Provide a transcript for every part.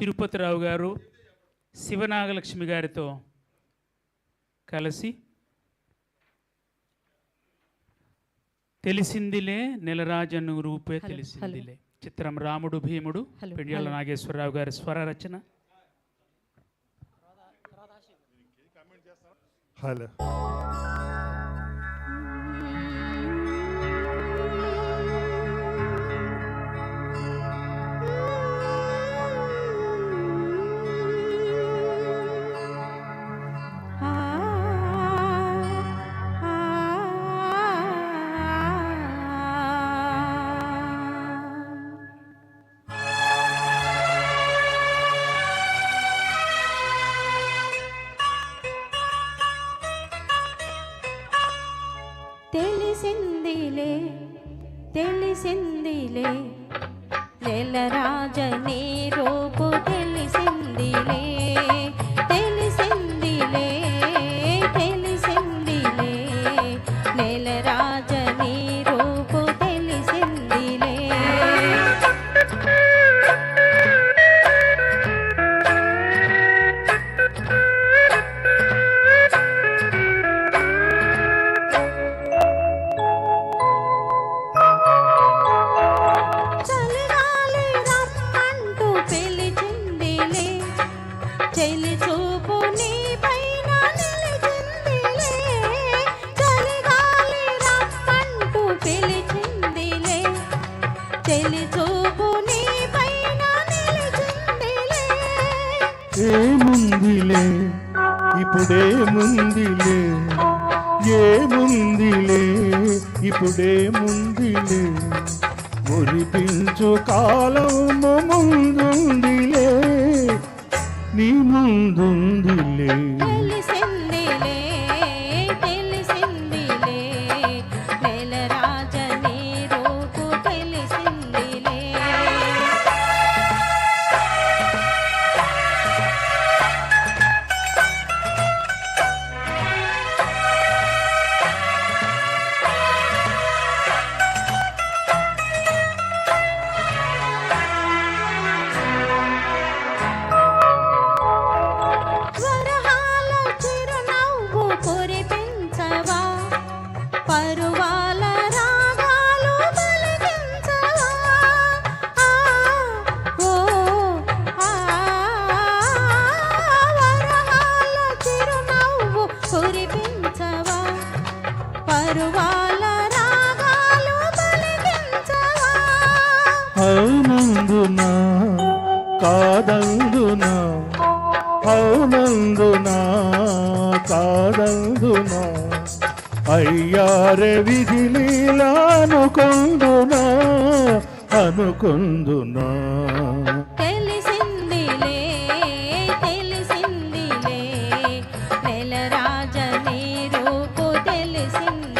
తిరుపతిరావు గారు శివనాగలక్ష్మి గారితో కలిసి తెలిసిందిలే నెలరాజను రూపే తెలిసిందిలే. చిత్రం రాముడు భీముడు పెండ్యాల. నాగేశ్వరరావు గారి స్వర రచన హలో. తెలిసిందిలే తెలిసిందిలే. రాజ నీ రూపు తెలిసిందిలే. నీ పైన నిలిచిందిలే. ఏముందిలే? ఏముందిలే? ఇప్పుడేముందిలే? మురిపించు కాలము ముందుందిలే. నీ ముందుందిలే. పరువాల రాగాలు అవునందునా కాదందునా అవునందునా కాదందునా అయ్యారే విధిలీలా అనుకుందునా అనుకుందునా? తెలిసిందిలే తెలిసిందిలే నెలరాజని రూపు తెలిసిందిలే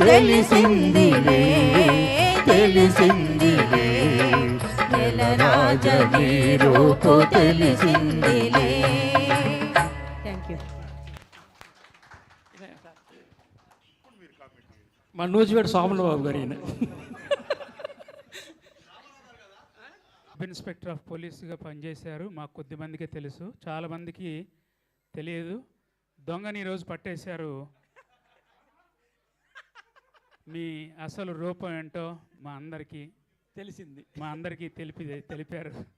తెలిసిందిలే తెలిసిందిలే నెలరాజని రూపు తెలిసిందిలే. థ్యాంక్ యూ మా నూజివేడు సోమల బాబు గారు ఈయన. సబ్ ఇన్స్పెక్టర్ ఆఫ్ పోలీసుగా పనిచేశారు మాకు కొద్దిమందికే తెలుసు. చాలామందికి తెలియదు. దొంగని ఈరోజు పట్టేశారు మీ అసలు రూపం ఏంటో మా అందరికీ తెలిసింది. మా అందరికీ తెలిపి తెలిపారు.